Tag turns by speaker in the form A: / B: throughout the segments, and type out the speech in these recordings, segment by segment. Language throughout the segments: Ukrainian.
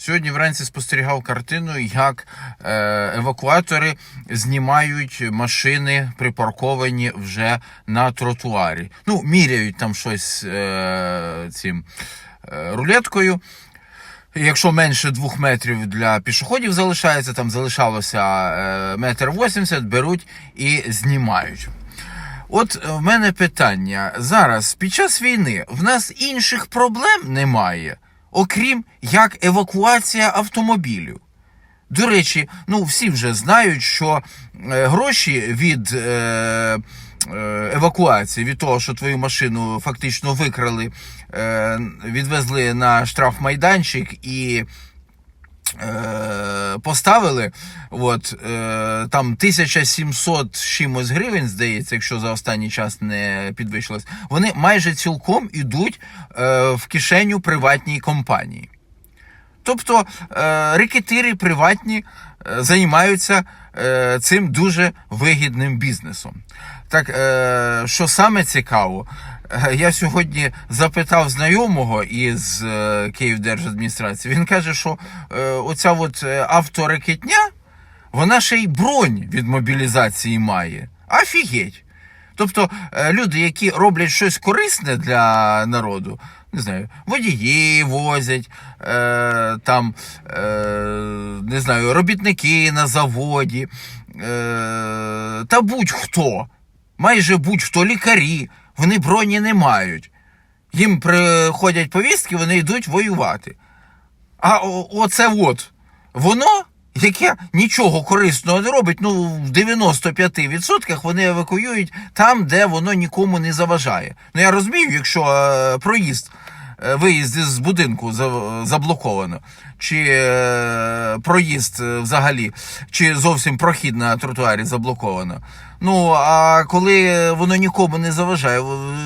A: Сьогодні вранці спостерігав картину, як е, евакуатори знімають машини, припарковані вже на тротуарі. Ну, міряють там щось е, цим е, рулеткою. Якщо менше двох метрів для пішоходів залишається, там залишалося метр вісімдесят, беруть і знімають. От в мене питання. Зараз, під час війни, в нас інших проблем немає, окрім як евакуація автомобілів. До речі, ну всі вже знають, що е, гроші від е, е, евакуації, від того, що твою машину фактично викрали, е, відвезли на штрафмайданчик і поставили. От, е, там 1700 чимось гривень, здається, якщо за останній час не підвищилось, вони майже цілком ідуть е, в кишеню приватній компанії. Тобто е, рекетири приватні е, займаються е, цим дуже вигідним бізнесом. Так, е, що саме цікаво, е, я сьогодні запитав знайомого із е, Київдержадміністрації. Він каже, що е, оця от е, авторекетня, вона ще й бронь від мобілізації має. Офігеть! Тобто люди, які роблять щось корисне для народу, не знаю, водії возять, е, там, е, не знаю, робітники на заводі, е, та будь-хто, майже будь-хто, лікарі, вони броні не мають. Їм приходять повістки, вони йдуть воювати. А оце от, воно, яке нічого корисного не робить, ну в 95% вони евакуюють там, де воно нікому не заважає. Ну я розумію, якщо е, проїзд, е, виїзд з будинку заблоковано, чи е, проїзд е, взагалі, чи зовсім прохід на тротуарі заблоковано. Ну, а коли воно нікому не заважає,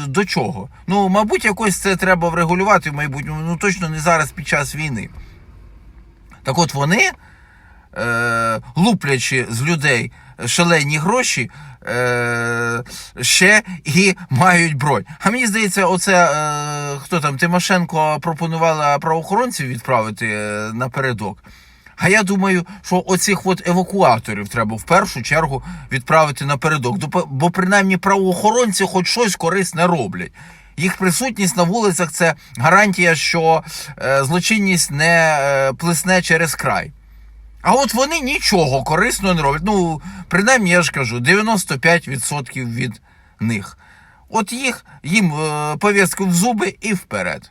A: до чого? Ну, мабуть, якось це треба врегулювати в майбутньому, ну точно не зараз під час війни. Так от вони, е, луплячи з людей шалені гроші, е, ще і мають бронь. А мені здається, оце е, хто там Тимошенко пропонувала правоохоронців відправити е, напередок. А я думаю, що оцих от евакуаторів треба в першу чергу відправити напередок. Бо принаймні правоохоронці хоч щось корисне роблять. Їх присутність на вулицях це гарантія, що е, злочинність не е, плесне через край. А от вони нічого корисного не роблять. Ну, принаймні, я ж кажу, 95% від них. От їх їм е, пов'язку в зуби і вперед.